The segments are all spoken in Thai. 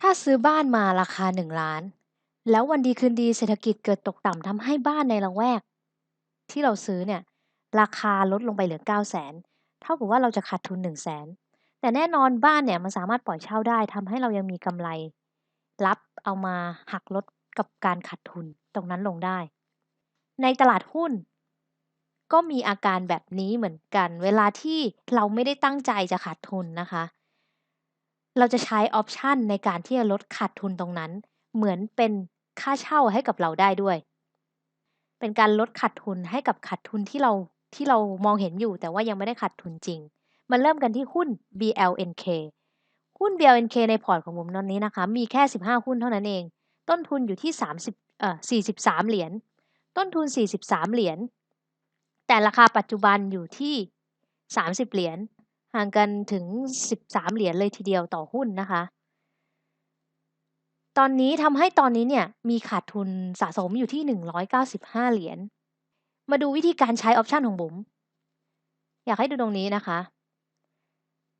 ถ้าซื้อบ้านมาราคา1ล้าน แล้ววันดีคืนดีเศรษฐกิจเกิดตกต่ำทำให้บ้านในละแวก ที่เราซื้อเนี่ย ราคาลดลงไปเหลือ900,000เท่ากับว่าเราจะขาดทุน 100,000แต่แน่นอนบ้านเนี่ยมันสามารถปล่อยเช่าได้ทำให้เรายังมีกำไร รับเอามาหักลดกับการขาดทุนตรงนั้นลงได้ ในตลาดหุ้น ก็มีอาการแบบนี้เหมือนกัน เวลาที่เราไม่ได้ตั้งใจจะขาดทุนนะคะ เราจะใช้ออปชันในการที่จะลดขาดทุนตรงนั้น เหมือนเป็นค่าเช่าให้กับเราได้ด้วย เป็นการลดขาดทุนให้กับขาดทุนที่เราที่เรามองเห็นอยู่แต่ว่ายังไม่ได้ขาดทุนจริง มันเริ่มกันที่หุ้น BLNK หุ้น BLNK ในพอร์ตของผมตอนนี้นะคะ มีแค่ 15 หุ้นเท่านั้นเอง ต้นทุนอยู่ที่ 30เอ่อ43 เหรียญ ต้นทุน 43 เหรียญ แต่ราคาปัจจุบันอยู่ที่ 30 เหรียญ ห่างกันถึง 13 เหรียญเลยทีเดียวต่อหุ้นนะคะ ตอนนี้ทำให้ตอนนี้เนี่ยมีขาดทุนสะสมอยู่ที่ 195 เหรียญ มาดูวิธีการใช้ออปชันของบุ๋ม อยากให้ดูตรงนี้นะคะ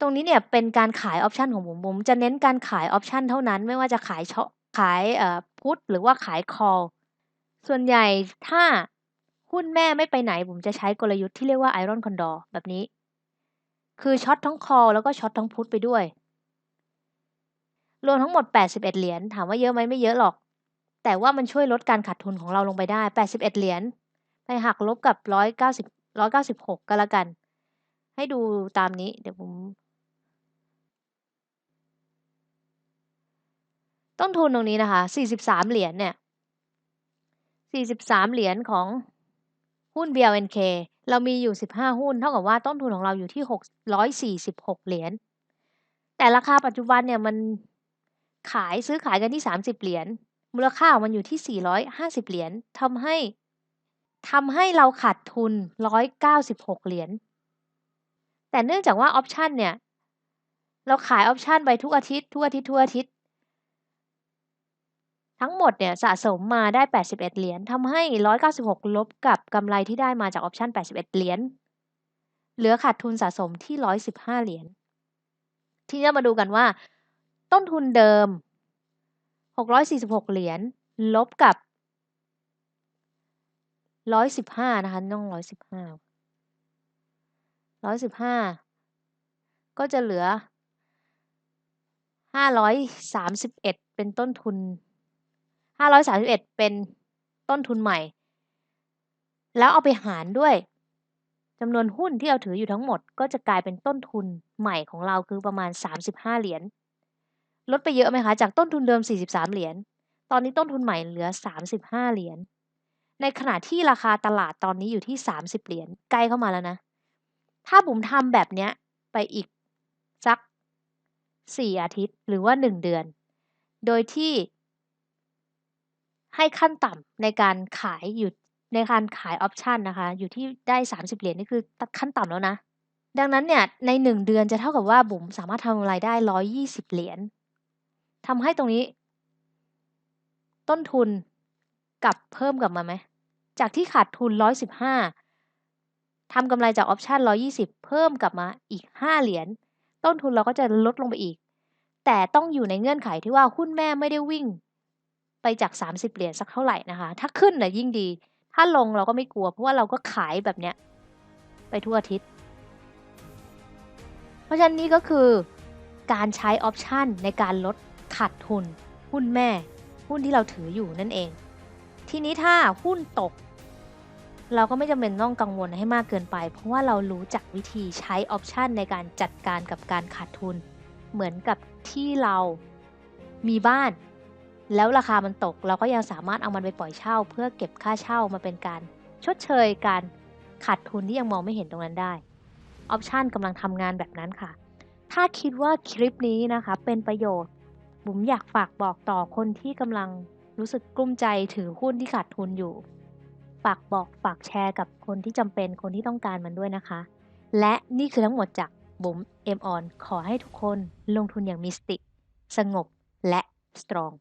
ตรงนี้เนี่ยเป็นการขายออปชันของบุ๋มบุ๋มจะเน้นการขายออปชันเท่านั้นไม่ว่าจะขายเชาะขายเอ่อพุทหรือว่าขายคอลส่วนใหญ่ถ้าหุ้นแม่ไม่ไปไหนบุ๋มจะใช้กลยุทธ์ที่เรียกว่า Iron Condor แบบนี้ คือช็อตทั้งคอแล้วก็ช็อตทั้งพุทไปด้วย รวมทั้งหมด 81 เหรียญถามว่าเยอะไหมไม่เยอะหรอก แต่ว่ามันช่วยลดการขาดทุนของเราลงไปได้ 81 เหรียญไปหักลบกับ 190 196 ก็แล้วกัน ให้ดูตามนี้เดี๋ยวผมต้นทุนตรงนี้นะคะ 43 เหรียญเนี่ย 43 เหรียญของหุ้น BLNK เรามีอยู่ 15 หุ้น เท่ากับว่าต้นทุนของเราอยู่ที่ 646 เหรียญ แต่ราคาปัจจุบันเนี่ยมันขายซื้อขายกันที่ 30 เหรียญ มูลค่ามันอยู่ที่ 450 เหรียญทำให้ทำให้เราขาดทุน 196 เหรียญ แต่เนื่องจากว่าออปชันเนี่ย เราขายออปชันไปทุกอาทิตย์ ทุกอาทิตย์ ทุกอาทิตย์ ทั้งหมดเนี่ยสะสมมาได้ 81 เหรียญทำให้ 196 ลบกับกำไรที่ได้มาจากออปชัน81 เหรียญ เหลือขาดทุนสะสมที่ 115 เหรียญ ทีนี้มาดูกันว่า ต้นทุนเดิม 646 เหรียญ ลบกับ 115 นะคะต้อง 115 115 ก็จะเหลือ 531 เป็นต้นทุน 531 เป็นต้นทุนใหม่ แล้วเอาไปหารด้วยจำนวนหุ้นที่เราถืออยู่ทั้งหมด ก็จะกลายเป็นต้นทุนใหม่ของเราคือประมาณ 35 เหรียญ ลดไปเยอะไหมคะ จากต้นทุนเดิม 43 เหรียญ ตอนนี้ต้นทุนใหม่เหลือ 35 เหรียญ ในขณะที่ราคาตลาดตอนนี้อยู่ที่ 30 เหรียญ ใกล้เข้ามาแล้วนะ ถ้าบุ๋มทำแบบเนี้ยไปอีกสัก 4 อาทิตย์หรือว่า 1 เดือน โดยที่ ให้ขั้นต่ำในการขายอยู่ในการขายออปชันนะคะ อยู่ที่ได้ 30 เหรียญนี่คือขั้นต่ำแล้วนะ ดังนั้นเนี่ยใน 1 เดือนจะเท่ากับว่าบุ๋มสามารถทำกำไรได้ 120 เหรียญทำให้ตรงนี้ ต้นทุนกลับเพิ่มกลับมาไหม จากที่ขาดทุน 115ทำกำไรจากออปชัน120 เพิ่มกลับมาอีก 5 เหรียญต้นทุนเราก็จะลดลงไปอีก แต่ต้องอยู่ในเงื่อนไขที่ว่าหุ้นแม่ไม่ได้วิ่ง ไปจาก 30 เหรียญสักเท่าไหร่นะคะ ถ้าขึ้นน่ะยิ่งดี ถ้าลงเราก็ไม่กลัว เพราะว่าเราก็ขายแบบเนี้ยไปทั่วอาทิตย์ เพราะฉะนั้นนี่ก็คือการใช้ออปชันในการลดขาดทุน หุ้นแม่ หุ้นที่เราถืออยู่นั่นเอง ทีนี้ถ้าหุ้นตก เราก็ไม่จำเป็นต้องกังวลให้มากเกินไป เพราะว่าเรารู้จักวิธีใช้ออปชันในการจัดการกับการขาดทุน เหมือนกับที่เรามีบ้าน แล้วราคามันตกเราก็ยังสามารถเอามันไปปล่อยเช่า เพื่อเก็บค่าเช่ามาเป็นการ ชดเชยการขาดทุนที่ยังมองไม่เห็นตรงนั้นได้ออปชันกำลังทำงานแบบนั้นค่ะ ถ้าคิดว่าคลิปนี้นะคะเป็นประโยชน์ บุ๋มอยากฝากบอกต่อคนที่กำลังรู้สึกกลุ้มใจถือหุ้นที่ขาดทุนอยู่ ฝากบอกฝากแชร์กับคนที่จำเป็นคนที่ต้องการมันด้วยนะคะ และนี่คือทั้งหมดจากบุ๋มเอ็มออนขอให้ทุกคนลงทุนอย่างมีสติ สงบและสตรอง